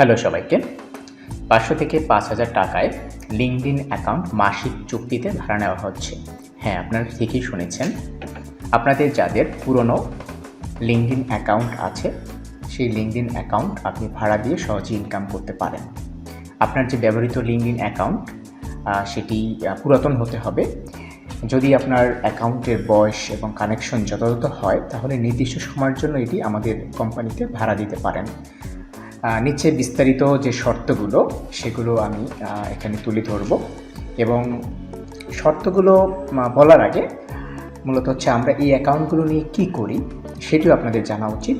Hello সবাইকে। পাঁচশো থেকে পাঁচ হাজার টাকায় লিঙ্কডিন অ্যাকাউন্ট মাসিক চুক্তিতে ভাড়া নেওয়া হচ্ছে। হ্যাঁ আপনারা ঠিকই শুনেছেন। আপনাদের যাদের পুরনো লিঙ্কডিন অ্যাকাউন্ট আছে, সেই লিঙ্কডিন অ্যাকাউন্ট আপনি ভাড়া দিয়ে সহজে ইনকাম করতে পারেন। আপনার যে ব্যবহৃত লিঙ্কডিন অ্যাকাউন্ট সেটি পুরাতন হতে হবে। যদি আপনার অ্যাকাউন্টের বয়স এবং কানেকশন যথাযথ হয়, তাহলে নির্দিষ্ট সময়ের জন্য এটি আমাদের কোম্পানিতে ভাড়া দিতে পারেন। নিচে বিস্তারিত যে শর্তগুলো, সেগুলো আমি এখানে তুলে ধরব। এবং শর্তগুলো বলার আগে মূলত হচ্ছে আমরা এই অ্যাকাউন্টগুলো নিয়ে কী করি, সেটিও আপনাদের জানা উচিত।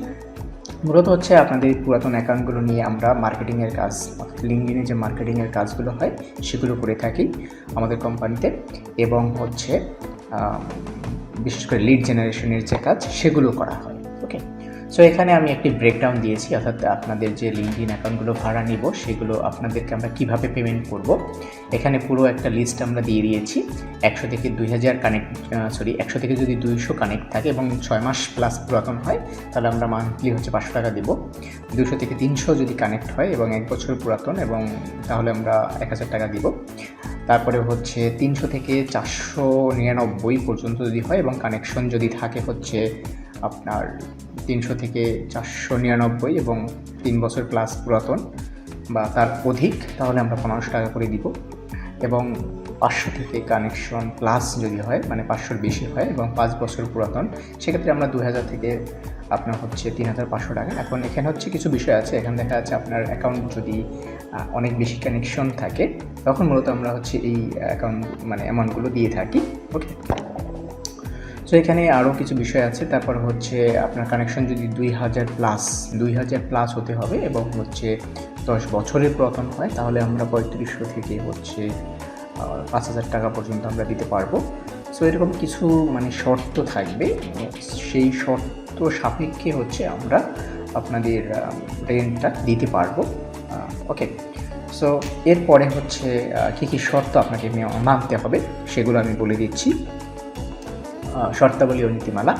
মূলত হচ্ছে আপনাদের পুরাতন অ্যাকাউন্টগুলো নিয়ে আমরা মার্কেটিংয়ের কাজ লিঙ্কডিনে যে মার্কেটিংয়ের কাজগুলো হয়, সেগুলো করে থাকি আমাদের কোম্পানিতে। এবং হচ্ছে বিশেষ করে লিড জেনারেশনের যে কাজ, সেগুলো করা হয়। সো এখানে আমি একটি ব্রেকডাউন দিয়েছি, অর্থাৎ আপনাদের যে লিঙ্কডিন অ্যাকাউন্টগুলো ভাড়া নিব, সেগুলো আপনাদেরকে আমরা কীভাবে পেমেন্ট করব, এখানে পুরো একটা লিস্ট আমরা দিয়ে দিয়েছি, একশো থেকে দুই হাজার কানেক্ট সরি একশো থেকে যদি দুইশো কানেক্ট থাকে এবং ছয় মাস প্লাস পুরাতন হয়, তাহলে আমরা মান্থলি হচ্ছে পাঁচশো টাকা দেবো। দুশো থেকে তিনশো যদি কানেক্ট হয় এবং এক বছর পুরাতন এবং তাহলে আমরা এক হাজার টাকা দিব। তারপরে হচ্ছে তিনশো থেকে চারশো নিরানব্বই পর্যন্ত যদি হয় এবং কানেকশন যদি থাকে হচ্ছে আপনার তিনশো থেকে চারশো নিরানব্বই এবং তিন বছর প্লাস পুরাতন বা তার অধিক, তাহলে আমরা পনেরোশো টাকা করে দিব। এবং পাঁচশো থেকে কানেকশন প্লাস যদি হয় মানে পাঁচশোর বেশি হয় এবং পাঁচ বছর পুরাতন, সেক্ষেত্রে আমরা দু হাজার থেকে আপনার হচ্ছে তিন হাজার পাঁচশো টাকা। এখন এখানে হচ্ছে কিছু বিষয় আছে। এখানে দেখা যাচ্ছে আপনার অ্যাকাউন্ট যদি অনেক বেশি কানেকশন থাকে, তখন মূলত আমরা হচ্ছে এই অ্যাকাউন্ট মানে অ্যামাউন্টগুলো দিয়ে থাকি। ওকে সো এখানে আরও কিছু বিষয় আছে। তারপর হচ্ছে আপনার কানেকশন যদি দুই হাজার প্লাস দুই হাজার প্লাস হতে হবে এবং হচ্ছে দশ বছরের পুরাতন হয়, তাহলে আমরা পঁয়ত্রিশশো থেকে হচ্ছে পাঁচ হাজার টাকা পর্যন্ত আমরা দিতে পারব। সো এরকম কিছু মানে শর্ত থাকবে। সেই শর্ত সাপেক্ষে হচ্ছে আমরা আপনাদের রেন্টটা দিতে পারব। ওকে সো এরপরে হচ্ছে কী কী শর্ত আপনাকে মানতে হবে, সেগুলো আমি বলে দিচ্ছি। শর্তাবলী ও নীতিমালা।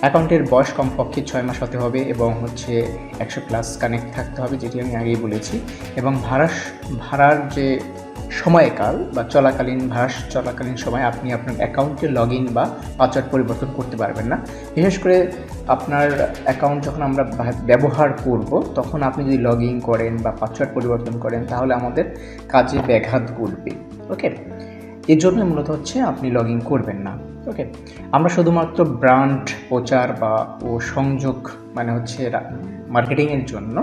অ্যাকাউন্টের বয়স কমপক্ষে ছয় মাস হতে হবে এবং হচ্ছে একশো প্লাস কানেক্ট থাকতে হবে, যেটি আমি আগেই বলেছি। এবং ভাড়া ভাড়ার যে সময়কাল বা চলাকালীন, ভাড়া চলাকালীন সময় আপনি আপনার অ্যাকাউন্টে লগ ইন বা পাসওয়ার্ড পরিবর্তন করতে পারবেন না। বিশেষ করে আপনার অ্যাকাউন্ট যখন আমরা ব্যবহার করব, তখন আপনি যদি লগ ইন করেন বা পাসওয়ার্ড পরিবর্তন করেন, তাহলে আমাদের কাজে ব্যাঘাত ঘটবে। ওকে? এর জন্য মূলত হচ্ছে আপনি লগ ইন করবেন না। ওকে আমরা শুধুমাত্র ব্র্যান্ড প্রচার বা ও সংযোগ মানে হচ্ছে মার্কেটিংয়ের জন্য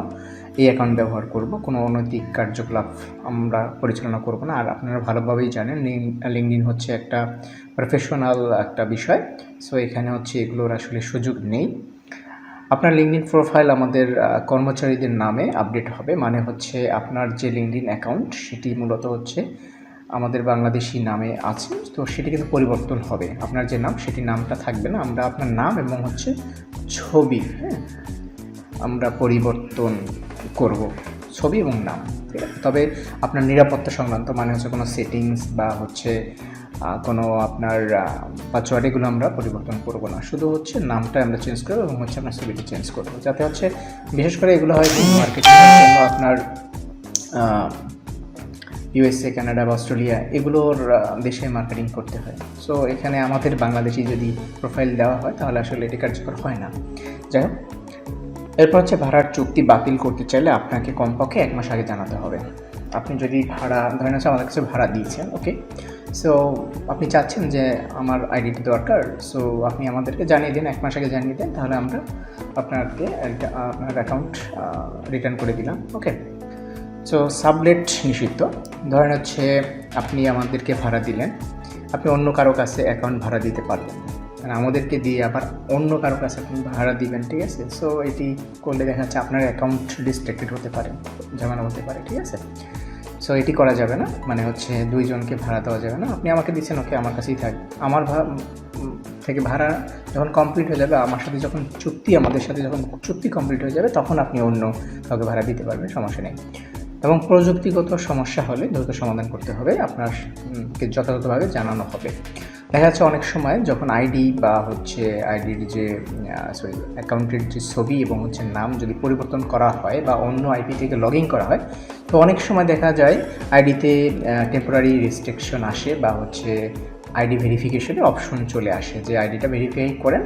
এই অ্যাকাউন্ট ব্যবহার করব। কোনো অনৈতিক কার্যকলাপ আমরা পরিচালনা করব না। আর আপনারা ভালোভাবেই জানেন লিঙ্কডিন হচ্ছে একটা প্রফেশনাল একটা বিষয়। সো এখানে হচ্ছে এগুলোর আসলে সুযোগ নেই। আপনার লিঙ্কডিন প্রোফাইল আমাদের কর্মচারীদের নামে আপডেট হবে। মানে হচ্ছে আপনার যে লিঙ্কডিন অ্যাকাউন্ট সেটি মূলত হচ্ছে আমাদের বাংলাদেশি নামে আছে, তো সেটি কিন্তু পরিবর্তন হবে। আপনার যে নাম সেটি নামটা থাকবে না। আমরা আপনার নাম এবং হচ্ছে ছবি হ্যাঁ আমরা পরিবর্তন করব, ছবি এবং নাম তবে আপনার নিরাপত্তা সংক্রান্ত মানে হচ্ছে কোনো সেটিংস বা হচ্ছে কোনো আপনার পাসওয়ার্ড এগুলো আমরা পরিবর্তন করব না। শুধু হচ্ছে নামটা আমরা চেঞ্জ করব এবং হচ্ছে আপনার ছবিটি চেঞ্জ করব। যাতে হচ্ছে, বিশেষ করে এগুলো হয় মার্কেটিংয়ের আপনার ইউএসএ কানাডা বা অস্ট্রেলিয়া, এগুলোর দেশে মার্কেটিং করতে হয়। সো এখানে আমাদের বাংলাদেশি যদি প্রোফাইল দেওয়া হয়, তাহলে আসলে এটি কার্যকর হয় না। যাই হোক, এরপর হচ্ছে ভাড়ার চুক্তি বাতিল করতে চাইলে আপনাকে কমপক্ষে এক মাস আগে জানাতে হবে। আপনি যদি ভাড়া, ধরেন হচ্ছে আমাদের কাছে ভাড়া দিয়েছেন ওকে সো আপনি চাচ্ছেন যে আমার আইডিটি দরকার সো আপনি আমাদেরকে জানিয়ে দিন, এক মাস আগে জানিয়ে দেন, তাহলে আমরা আপনাকে আপনার অ্যাকাউন্ট রিটার্ন করে দিলাম ওকে সো সাবলেট নিষিদ্ধ। ধরেন হচ্ছে আপনি আমাদেরকে ভাড়া দিলেন। আপনি অন্য কারও কাছে অ্যাকাউন্ট ভাড়া দিতে পারবেন মানে আমাদেরকে দিয়ে আবার অন্য কারও কাছে আপনি ভাড়া দিবেন, ঠিক আছে? সো এটি করলে দেখা যাচ্ছে আপনার অ্যাকাউন্ট ডিস্ট্রাক্টেড হতে পারে, ঝামেলা হতে পারে, ঠিক আছে? সো এটি করা যাবে না। মানে হচ্ছে দুইজনকে ভাড়া দেওয়া যাবে না। আপনি আমাকে দিচ্ছেন, ওকে আমার কাছেই থাক। আমার থেকে ভাড়া যখন কমপ্লিট হয়ে যাবে, আমার সাথে যখন চুক্তি, আমাদের সাথে যখন চুক্তি কমপ্লিট হয়ে যাবে, তখন আপনি অন্য কাউকে ভাড়া দিতে পারবেন, সমস্যা নেই। এবং প্রযুক্তিগত সমস্যা হলে দ্রুত সমাধান করতে হবে। আপনার কে যথাযথভাবে জানানো হবে। দেখা যাচ্ছে অনেক সময় যখন আইডি বা হচ্ছে আইডির যে সরি অ্যাকাউন্টের যে ছবি এবং হচ্ছে নাম যদি পরিবর্তন করা হয় বা অন্য আইপি থেকে লগ ইন করা হয়, তো অনেক সময় দেখা যায় আইডিতে টেম্পোরারি রেস্ট্রিকশন আসে বা হচ্ছে আইডি ভেরিফিকেশনের অপশন চলে আসে যে আইডিটা ভেরিফাই করেন।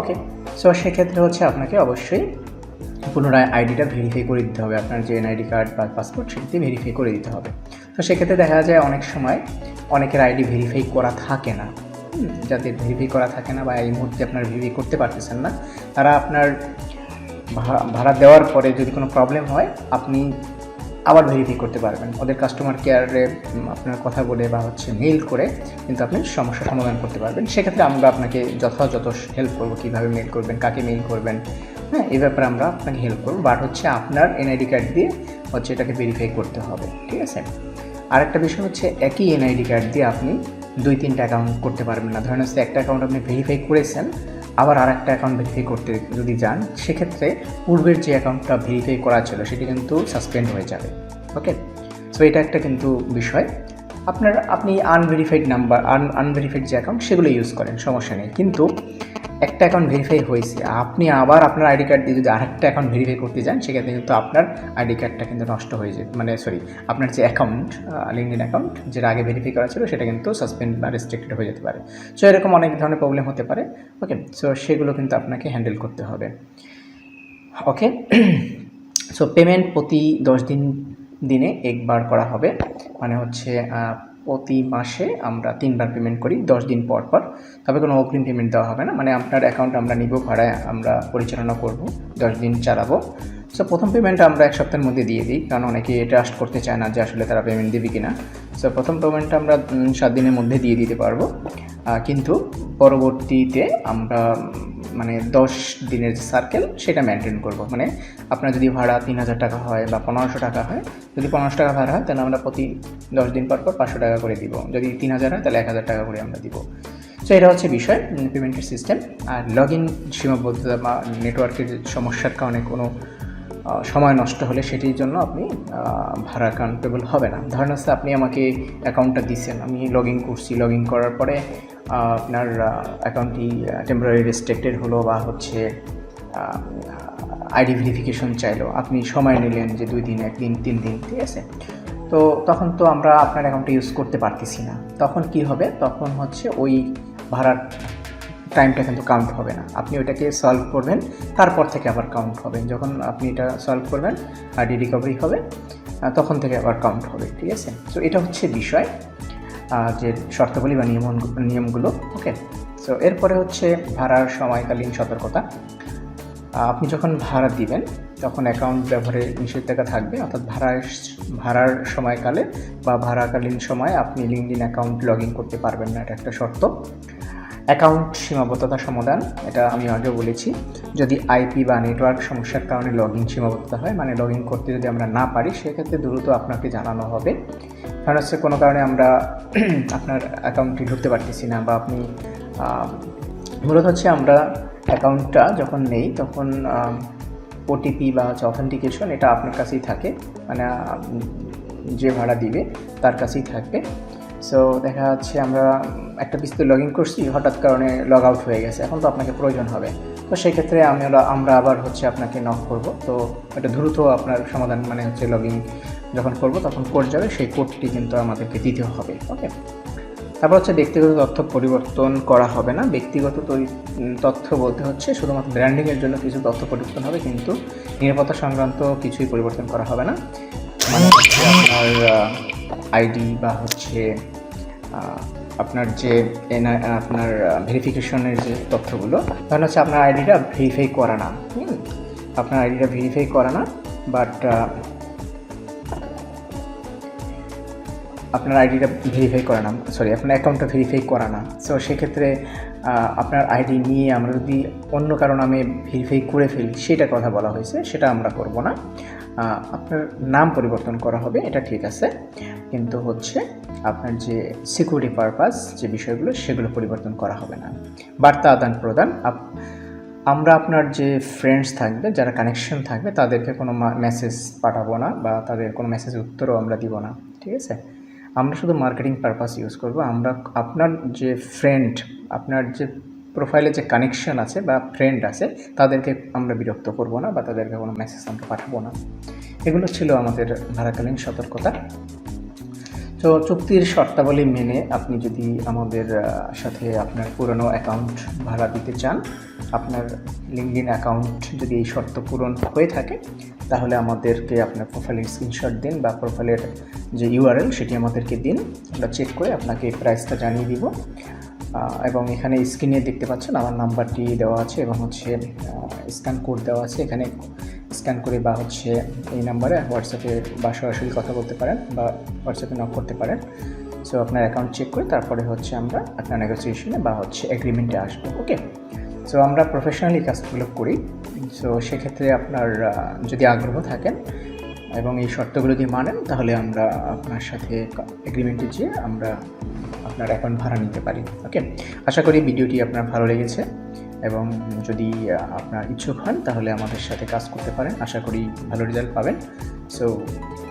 ওকে সো সেক্ষেত্রে হচ্ছে আপনাকে অবশ্যই পুনরায় আইডিটা ভেরিফাই করে দিতে হবে। আপনার যে এনআইডি কার্ড বা পাসপোর্ট সেটি ভেরিফাই করে দিতে হবে। তো সেক্ষেত্রে দেখা যায় অনেক সময় অনেকের আইডি ভেরিফাই করা থাকে না। যাদের ভেরিফাই করা থাকে না বা এই মুহূর্তে আপনার ভেরিফাই করতে পারতেছেন না, তারা আপনার ভাড়া দেওয়ার পরে যদি কোনো প্রবলেম হয়, আপনি আবার ভেরিফাই করতে পারবেন। ওদের কাস্টমার কেয়ারে আপনার কথা বলে বা হচ্ছে মেল করে কিন্তু আপনি সমস্যার সমাধান করতে পারবেন। সেক্ষেত্রে আমরা আপনাকে যথাযথ হেল্প করব। কীভাবে মেল করবেন, কাকে মেল করবেন হ্যাঁ এই ব্যাপারে আমরা আপনাকে হেল্প করব। বাট হচ্ছে আপনার এনআইডি কার্ড দিয়ে হচ্ছে এটাকে ভেরিফাই করতে হবে, ঠিক আছে? আরেকটা বিষয় হচ্ছে একই এনআইডি কার্ড দিয়ে আপনি দুই তিনটা অ্যাকাউন্ট করতে পারবেন না। ধরেন হচ্ছে একটা অ্যাকাউন্ট আপনি ভেরিফাই করেছেন, আবার আর একটা অ্যাকাউন্ট ভেরিফাই করতে যদি যান, সেক্ষেত্রে পূর্বের যে অ্যাকাউন্টটা ভেরিফাই করা ছিল, সেটি কিন্তু সাসপেন্ড হয়ে যাবে ওকে সো এটা একটা কিন্তু বিষয়। আপনার, আপনি আনভেরিফাইড নাম্বার আন আনভেরিফাইড যে অ্যাকাউন্ট সেগুলো ইউজ করেন, সমস্যা নেই। কিন্তু একটা অ্যাকাউন্ট ভেরিফাই হয়েছে। আপনি আবার আপনার আইডি কার্ড দিয়ে যদি আরেকটা অ্যাকাউন্ট ভেরিফাই করতে যান, সেক্ষেত্রে কিন্তু আপনার আইডি কার্ডটা কিন্তু নষ্ট হয়ে যাবে মানে সরি আপনার যে অ্যাকাউন্ট লিঙ্কডিন অ্যাকাউন্ট যেটা আগে ভেরিফাই করা ছিল, সেটা কিন্তু সাসপেন্ড বা রেস্ট্রিক্টেড হয়ে যেতে পারে। সো এরকম অনেক ধরনের প্রবলেম হতে পারে। ওকে সো সেগুলো কিন্তু আপনাকে হ্যান্ডেল করতে হবে। ওকে সো পেমেন্ট প্রতি দশ দিন, দিনে একবার করা হবে। মানে হচ্ছে প্রতি মাসে আমরা তিনবার পেমেন্ট করি, দশ দিন পর পর। তবে কোনো অগ্রিম পেমেন্ট দেওয়া হবে না মানে আপনার অ্যাকাউন্ট আমরা নিব, ভাড়ায় আমরা পরিচালনা করব, দশ দিন চালাবো। সো প্রথম পেমেন্ট আমরা এক সপ্তাহের মধ্যে দিয়ে দিই, কারণ অনেকে ট্রাস্ট করতে চায় না যে আসলে তারা পেমেন্ট দেবে কি না সো প্রথম পেমেন্টটা আমরা সাত দিনের মধ্যে দিয়ে দিতে পারব। কিন্তু পরবর্তীতে আমরা মানে দশ দিনের সার্কেল সেটা মেনটেন করব। মানে আপনার যদি ভাড়া তিন হাজার টাকা হয় বা পনেরোশো টাকা হয়, যদি পনেরোশো টাকা ভাড়া হয়, তাহলে আমরা প্রতি দশ দিন পর পর পাঁচশো টাকা করে দিব। যদি তিন হাজার হয়, তাহলে এক হাজার টাকা করে আমরা দিব। সো এটা হচ্ছে বিষয় পেমেন্টের সিস্টেম আর লগ ইন সীমাবদ্ধতা বা নেটওয়ার্কের সমস্যার কারণে কোনো সময় নষ্ট হলে সেটির জন্য আপনি ভাড়া অ্যাকাউন্টেবল হবে না। ধরেন হচ্ছে আপনি আমাকে অ্যাকাউন্টটা দিচ্ছেন আমি লগ ইন করছি লগ ইন করার পরে আপনার অ্যাকাউন্টটি টেম্পোরারি রেস্ট্রিক্টেড হলো বা হচ্ছে আইডি ভেরিফিকেশন চাইলো। আপনি সময় নিলেন যে দুই দিন একদিন তিন দিন, ঠিক আছে? তো তখন তো আমরা আপনার অ্যাকাউন্টটা ইউজ করতে পারতেছি না। তখন কি হবে? তখন হচ্ছে ওই ভাড়ার টাইমটা কিন্তু কাউন্ট হবে না। আপনি ওইটাকে সলভ করবেন, তারপর থেকে আবার কাউন্ট হবে। যখন আপনি এটা সলভ করবেন আইডি রিকভারি হবে তখন থেকে আবার কাউন্ট হবে, ঠিক আছে? তো এটা হচ্ছে বিষয় যে শর্তাবলী বা নিয়ম নিয়মগুলো ওকে সো এরপরে হচ্ছে ভাড়ার সময়কালীন সতর্কতা। আপনি যখন ভাড়া দিবেন, তখন অ্যাকাউন্ট ব্যবহারে নিষেধাজ্ঞা থাকবে, অর্থাৎ ভাড়ার ভাড়ার সময়কালে বা ভাড়াকালীন সময় আপনি লিঙ্কডিন অ্যাকাউন্ট লগ ইন করতে পারবেন না, এটা একটা শর্ত। অ্যাকাউন্ট সীমাবদ্ধতা সমাধান, এটা আমি আগে বলেছি। যদি আইপি বা নেটওয়ার্ক সমস্যার কারণে লগ ইন সীমাবদ্ধতা হয় মানে লগ ইন করতে যদি আমরা না পারি, সেক্ষেত্রে দ্রুত আপনাকে জানানো হবে। কারণ হচ্ছে কোনো কারণে আমরা আপনার অ্যাকাউন্টটি ঢুকতে পারতেছি না বা আপনি মূলত হচ্ছে আমরা অ্যাকাউন্টটা যখন নেই, তখন ওটিপি বা হচ্ছে অথেন্টিকেশন এটা আপনার কাছেই থাকে। মানে যে ভাড়া দিবে তার কাছেই থাকবে। সো দেখা যাচ্ছে আমরা একটা পিসতে লগ ইন করছি, হঠাৎ কারণে লগ আউট হয়ে গেছে। এখন তো আপনাকে প্রয়োজন হবে। তো সেই ক্ষেত্রে আমরা আমরা আবার হচ্ছে আপনাকে নক করব। তো এটা দ্রুত আপনার সমাধান মানে হচ্ছে লগ ইন যখন করব, তখন কোড যাবে। সেই কোডটি কিন্তু আমাদেরকে দিতে হবে। ওকে তারপর হচ্ছে ব্যক্তিগত তথ্য পরিবর্তন করা হবে না। ব্যক্তিগত তথ্য বলতে হচ্ছে শুধুমাত্র ব্র্যান্ডিংয়ের জন্য কিছু তথ্য পরিবর্তন হবে, কিন্তু নিরাপত্তা সংক্রান্ত কিছুই পরিবর্তন করা হবে না। মানে আপনার আইডি বা হচ্ছে আপনার যে এনআই আপনার ভেরিফিকেশনের যে তথ্যগুলো, তাহলে হচ্ছে আপনার আইডিটা ভেরিফাই করা না? আপনার আইডিটা ভেরিফাই করা না বাট আপনার আইডিটা ভেরিফাই করা না সরি আপনার অ্যাকাউন্টটা ভেরিফাই করা না। সো সেক্ষেত্রে আপনার আইডি নিয়ে আমরা যদি অন্য কারও নামে ভেরিফাই করে ফেলি, সেটা কথা বলা হয়েছে, সেটা আমরা করব না। আপনার নাম পরিবর্তন করা হবে, এটা ঠিক আছে। কিন্তু হচ্ছে আপনার যে সিকিউরিটি পারপাস যে বিষয়গুলো, সেগুলো পরিবর্তন করা হবে না। বার্তা আদান প্রদান আমরা আপনার যে ফ্রেন্ডস থাকবে, যারা কানেকশন থাকবে, তাদেরকে কোনো মেসেজ পাঠাবো না বা তাদের কোনো মেসেজ উত্তরও আমরা দিব না, ঠিক আছে? আমরা শুধু মার্কেটিং পারপাস ইউজ করব, আমরা আপনার যে ফ্রেন্ড আপনার যে প্রোফাইলে যে কানেকশন আছে বা ফ্রেন্ড আছে, তাদেরকে আমরা বিরক্ত করব না বা তাদেরকে কোনো মেসেজ আমরা পাঠাবো না। এগুলো ছিল আমাদের ভাড়াকালীন সতর্কতা। তো চুক্তির শর্তাবলী মেনে আপনি যদি আমাদের সাথে আপনার পুরনো অ্যাকাউন্ট ভাড়া দিতে চান, আপনার লিঙ্কডিন অ্যাকাউন্ট যদি এই শর্ত পূরণ হয়ে থাকে, তাহলে আমাদেরকে আপনার প্রোফাইলের স্ক্রিনশট দিন বা প্রোফাইলের যে ইউআরএল সেটি আমাদেরকে দিন। আমরা চেক করে আপনাকে প্রাইসটা জানিয়ে দিব। এবং এখানে স্ক্রিনে দেখতে পাচ্ছেন আমার নাম্বারটি দেওয়া আছে এবং হচ্ছে স্ক্যান কোড দেওয়া আছে। এখানে স্ক্যান করে বা হচ্ছে এই নাম্বারে হোয়াটসঅ্যাপে বা সরাসরি কথা বলতে পারেন বা হোয়াটসঅ্যাপে নক করতে পারেন। সো আপনার অ্যাকাউন্ট চেক করে তারপরে হচ্ছে আমরা আপনার নেগোসিয়েশনে বা হচ্ছে এগ্রিমেন্টে আসব ওকে সো আমরা প্রফেশনালি কাজগুলো করি। সো সেক্ষেত্রে আপনার যদি আগ্রহ থাকেন এবং এই শর্তগুলো যদি মানেন, তাহলে আমরা আপনার সাথে এগ্রিমেন্টে যেয়ে আমরা আপনার অ্যাকাউন্ট ভাড়া নিতে পারি ওকে আশা করি ভিডিওটি আপনার ভালো লেগেছে। এবং যদি আপনার ইচ্ছুক হন, তাহলে আমাদের সাথে কাজ করতে পারেন। আশা করি ভালো রেজাল্ট পাবেন। সো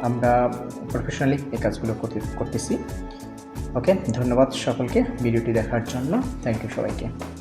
আমরা প্রফেশনালি এই কাজগুলো করতে, করতেছি। ওকে ধন্যবাদ সকলকে ভিডিওটি দেখার জন্য। থ্যাংক ইউ সবাইকে।